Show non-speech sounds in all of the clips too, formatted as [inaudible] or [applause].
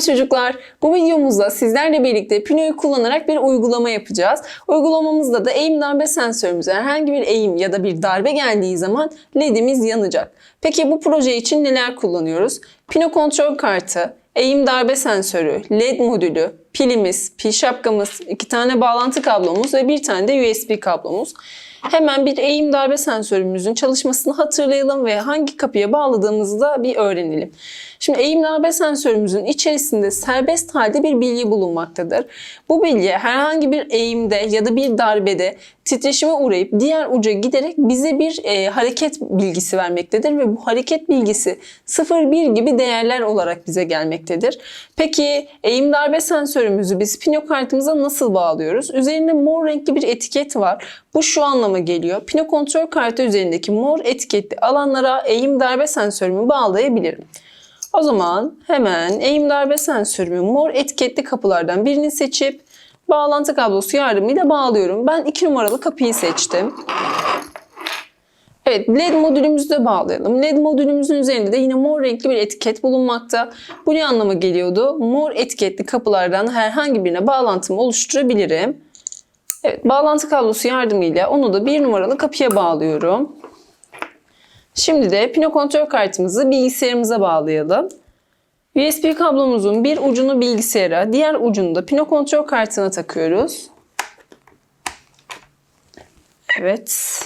Çocuklar. Bu videomuzda sizlerle birlikte Pino'yu kullanarak bir uygulama yapacağız. Uygulamamızda da eğim darbe sensörümüze herhangi bir eğim ya da bir darbe geldiği zaman LED'imiz yanacak. Peki bu proje için neler kullanıyoruz? Pino kontrol kartı, eğim darbe sensörü, LED modülü, pilimiz, pil şapkamız, iki tane bağlantı kablomuz ve bir tane de USB kablomuz. Hemen bir eğim darbe sensörümüzün çalışmasını hatırlayalım ve hangi kapıya bağladığımızı da bir öğrenelim. Şimdi eğim darbe sensörümüzün içerisinde serbest halde bir bilgi bulunmaktadır. Bu bilgi herhangi bir eğimde ya da bir darbede titreşime uğrayıp diğer uca giderek bize bir e, hareket bilgisi vermektedir ve bu hareket bilgisi 0-1 gibi değerler olarak bize gelmektedir. Peki eğim darbe sensörümüzü biz pino kartımıza nasıl bağlıyoruz? Üzerinde mor renkli bir etiket var. Bu şu anlama geliyor. Pino kontrol kartı üzerindeki mor etiketli alanlara eğim darbe sensörümü bağlayabilirim. O zaman hemen eğim darbe sensörümü mor etiketli kapılardan birini seçip bağlantı kablosu yardımıyla bağlıyorum. Ben 2 numaralı kapıyı seçtim. Evet LED modülümüzü de bağlayalım. LED modülümüzün üzerinde de yine mor renkli bir etiket bulunmakta. Bu ne anlama geliyordu? Mor etiketli kapılardan herhangi birine bağlantımı oluşturabilirim. Evet bağlantı kablosu yardımıyla onu da 1 numaralı kapıya bağlıyorum. Şimdi de pino kontrol kartımızı bilgisayarımıza bağlayalım. USB kablomuzun bir ucunu bilgisayara, diğer ucunu da pino kontrol kartına takıyoruz. Evet.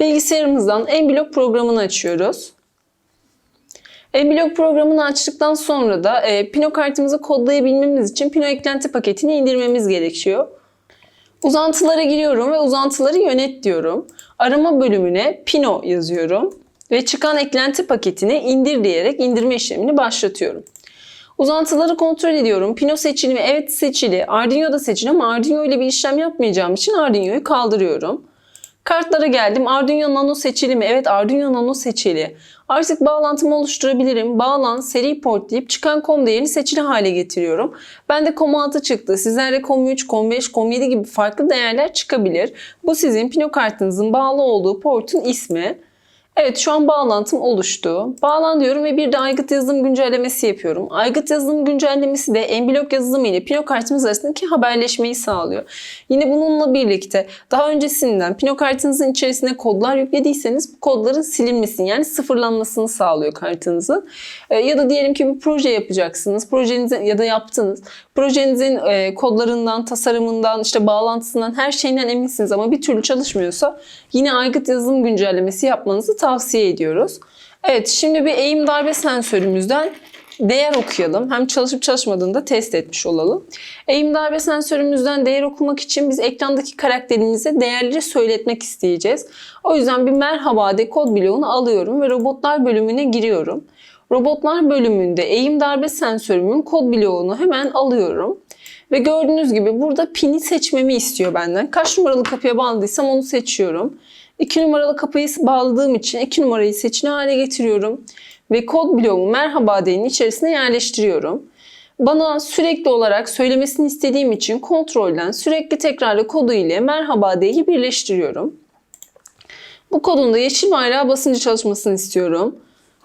Bilgisayarımızdan Enblok programını açıyoruz. Enblok programını açtıktan sonra da e, Pino kartımızı kodlayabilmemiz için Pino eklenti paketini indirmemiz gerekiyor. Uzantılara giriyorum ve uzantıları yönet diyorum. Arama bölümüne Pino yazıyorum ve çıkan eklenti paketini indir diyerek indirme işlemini başlatıyorum. Uzantıları kontrol ediyorum. Pino seçili mi? Evet seçili. Arduino da seçili ama Arduino ile bir işlem yapmayacağım için Arduino'yu kaldırıyorum. Kartlara geldim. Arduino Nano seçili mi? Evet Arduino Nano seçili. Artık bağlantımı oluşturabilirim. Bağlan, seri port deyip çıkan COM değerini seçili hale getiriyorum. Bende COM 6 çıktı. Sizlerde COM 3, COM 5, COM 7 gibi farklı değerler çıkabilir. Bu sizin Pino kartınızın bağlı olduğu portun ismi. Evet şu an bağlantım oluştu. Bağlan diyorum ve bir de aygıt yazılım güncellemesi yapıyorum. Aygıt yazılım güncellemesi de Enblok yazılımı ile Pino kartımız arasındaki haberleşmeyi sağlıyor. Yine bununla birlikte daha öncesinden Pino kartınızın içerisine kodlar yüklediyseniz bu kodların silinmesini yani sıfırlanmasını sağlıyor kartınızın. E, ya da diyelim ki bir proje yapacaksınız. Projenizi ya da yaptınız. Projenizin e, kodlarından, tasarımından, işte bağlantısından her şeyinden eminsiniz ama bir türlü çalışmıyorsa yine aygıt yazılım güncellemesi yapmanızı tavsiye ediyoruz. Evet şimdi bir eğim darbe sensörümüzden değer okuyalım. Hem çalışıp çalışmadığını da test etmiş olalım. Eğim darbe sensörümüzden değer okumak için biz ekrandaki karakterimize değerleri söyletmek isteyeceğiz. O yüzden bir merhaba de kod bloğunu alıyorum ve robotlar bölümüne giriyorum. Robotlar bölümünde eğim darbe sensörümün kod bloğunu hemen alıyorum. Ve gördüğünüz gibi burada pini seçmemi istiyor benden. Kaç numaralı kapıya bağladıysam onu seçiyorum. 2 numaralı kapıyı bağladığım için 2 numarayı seçili hale getiriyorum. Ve kod bloğumu merhaba deyin içerisine yerleştiriyorum. Bana sürekli olarak söylemesini istediğim için kontrolden sürekli tekrarlı kodu ile merhaba deyi birleştiriyorum. Bu kodun da yeşil bayrağı basınca çalışmasını istiyorum.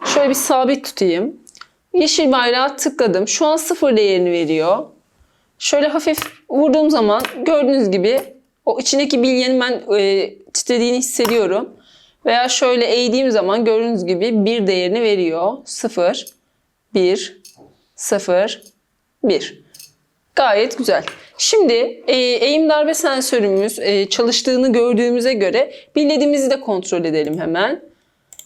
Şöyle bir sabit tutayım. Yeşil bayrağı tıkladım. Şu an sıfır değerini veriyor. Şöyle hafif vurduğum zaman gördüğünüz gibi o içindeki bilyenin ben e, titrediğini hissediyorum. Veya şöyle eğdiğim zaman gördüğünüz gibi bir değerini veriyor. 0, 1, 0, 1. Gayet güzel. Şimdi e, eğim darbe sensörümüz e, çalıştığını gördüğümüze göre bir ledimizi de kontrol edelim hemen.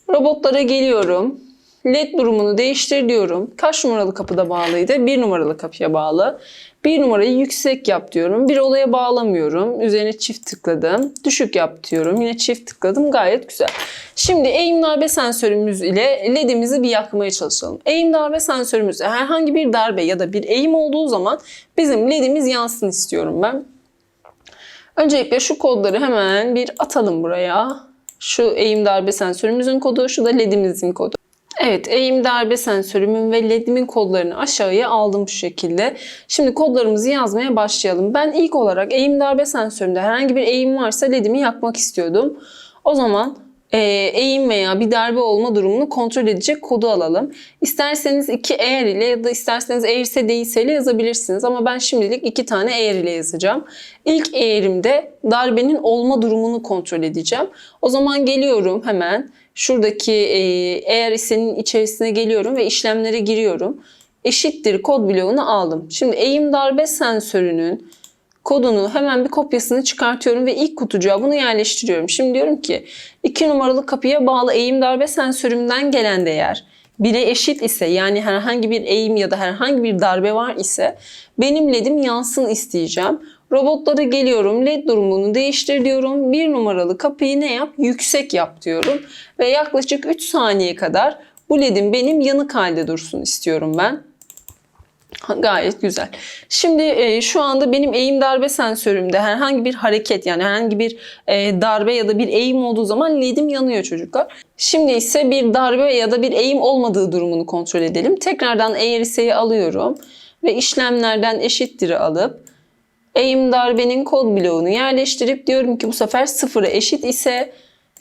Robotlara geliyorum. LED durumunu değiştir diyorum. Kaç numaralı kapıda bağlıydı? Bir numaralı kapıya bağlı. Bir numarayı yüksek yap diyorum. Bir olaya bağlamıyorum. Üzerine çift tıkladım. Düşük yap diyorum. Yine çift tıkladım. Gayet güzel. Şimdi eğim darbe sensörümüz ile ledimizi bir yakmaya çalışalım. Eğim darbe sensörümüzde herhangi bir darbe ya da bir eğim olduğu zaman bizim ledimiz yansın istiyorum ben. Öncelikle şu kodları hemen bir atalım buraya. Şu eğim darbe sensörümüzün kodu, şu da ledimizin kodu. Evet, eğim darbe sensörümün ve LED'imin kodlarını aşağıya aldım bu şekilde. Şimdi kodlarımızı yazmaya başlayalım. Ben ilk olarak eğim darbe sensörümde herhangi bir eğim varsa LED'imi yakmak istiyordum. O zaman e, eğim veya bir darbe olma durumunu kontrol edecek kodu alalım. İsterseniz iki eğer ile ya da isterseniz eğerse değilse ile yazabilirsiniz. Ama ben şimdilik iki tane eğer ile yazacağım. İlk eğerimde darbenin olma durumunu kontrol edeceğim. O zaman geliyorum hemen şuradaki e, eğer isenin içerisine geliyorum ve işlemlere giriyorum. Eşittir kod bloğunu aldım. Şimdi eğim darbe sensörünün kodunu hemen bir kopyasını çıkartıyorum ve ilk kutucuğa bunu yerleştiriyorum. Şimdi diyorum ki 2 numaralı kapıya bağlı eğim darbe sensörümden gelen değer 1'e eşit ise yani herhangi bir eğim ya da herhangi bir darbe var ise benim ledim yansın isteyeceğim. Robotlara geliyorum led durumunu değiştir diyorum. 1 numaralı kapıyı ne yap? Yüksek yap diyorum. Ve yaklaşık 3 saniye kadar bu ledim benim yanık halde dursun istiyorum ben. [laughs] Gayet güzel. Şimdi e, şu anda benim eğim darbe sensörümde herhangi bir hareket yani herhangi bir e, darbe ya da bir eğim olduğu zaman ledim yanıyor çocuklar. Şimdi ise bir darbe ya da bir eğim olmadığı durumunu kontrol edelim. Tekrardan eğer iseyi alıyorum ve işlemlerden eşittir'i alıp eğim darbenin kod bloğunu yerleştirip diyorum ki bu sefer sıfıra eşit ise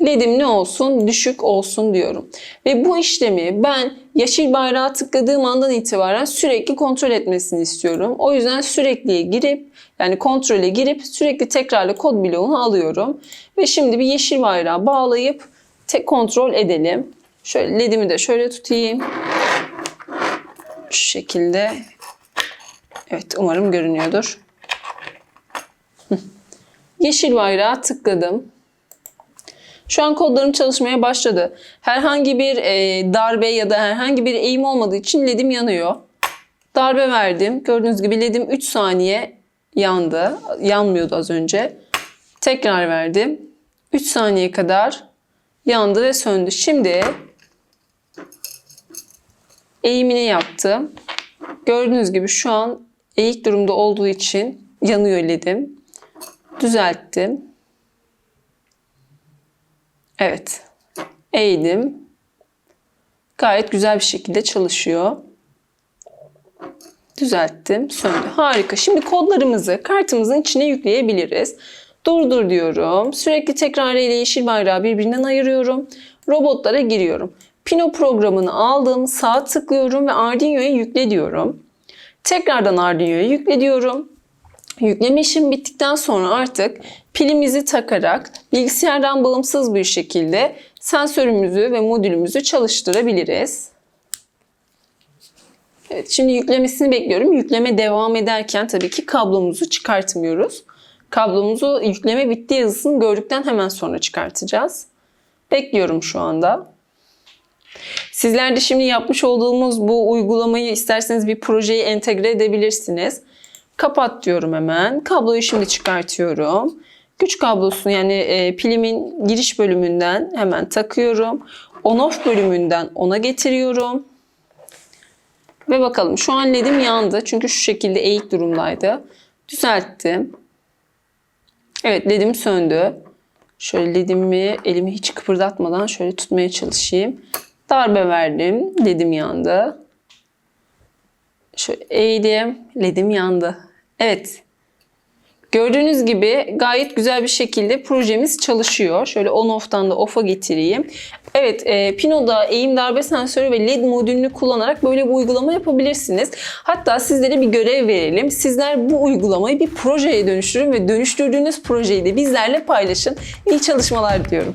ledim ne olsun? Düşük olsun diyorum. Ve bu işlemi ben yeşil bayrağı tıkladığım andan itibaren sürekli kontrol etmesini istiyorum. O yüzden sürekliye girip yani kontrole girip sürekli tekrarlı kod bloğunu alıyorum. Ve şimdi bir yeşil bayrağı bağlayıp tek kontrol edelim. Şöyle ledimi de şöyle tutayım. Şu şekilde. Evet umarım görünüyordur. Yeşil bayrağı tıkladım. Şu an kodlarım çalışmaya başladı. Herhangi bir e, darbe ya da herhangi bir eğim olmadığı için ledim yanıyor. Darbe verdim. Gördüğünüz gibi ledim 3 saniye yandı. Yanmıyordu az önce. Tekrar verdim. 3 saniye kadar yandı ve söndü. Şimdi eğimini yaptım. Gördüğünüz gibi şu an eğik durumda olduğu için yanıyor ledim. Düzelttim. Evet. Eğdim. Gayet güzel bir şekilde çalışıyor. Düzelttim. Söndü. Harika. Şimdi kodlarımızı kartımızın içine yükleyebiliriz. Durdur diyorum. Sürekli tekrar ile yeşil bayrağı birbirinden ayırıyorum. Robotlara giriyorum. Pino programını aldım. Sağ tıklıyorum ve Arduino'ya yükle diyorum. Tekrardan Arduino'ya yükle diyorum. Yükleme işlemi bittikten sonra artık pilimizi takarak bilgisayardan bağımsız bir şekilde sensörümüzü ve modülümüzü çalıştırabiliriz. Evet, şimdi yüklemesini bekliyorum. Yükleme devam ederken tabii ki kablomuzu çıkartmıyoruz. Kablomuzu yükleme bitti yazısını gördükten hemen sonra çıkartacağız. Bekliyorum şu anda. Sizler de şimdi yapmış olduğumuz bu uygulamayı isterseniz bir projeye entegre edebilirsiniz. Kapat diyorum hemen. Kabloyu şimdi çıkartıyorum. Güç kablosunu yani e, pilimin giriş bölümünden hemen takıyorum. On-off bölümünden ona getiriyorum. Ve bakalım şu an ledim yandı. Çünkü şu şekilde eğik durumdaydı. Düzelttim. Evet ledim söndü. Şöyle ledimi elimi hiç kıpırdatmadan şöyle tutmaya çalışayım. Darbe verdim. Ledim yandı. Şöyle eğdim. Ledim yandı. Evet. Gördüğünüz gibi gayet güzel bir şekilde projemiz çalışıyor. Şöyle on off'tan da off'a getireyim. Evet, e, Pino'da eğim darbe sensörü ve LED modülünü kullanarak böyle bir uygulama yapabilirsiniz. Hatta sizlere bir görev verelim. Sizler bu uygulamayı bir projeye dönüştürün ve dönüştürdüğünüz projeyi de bizlerle paylaşın. İyi çalışmalar diliyorum.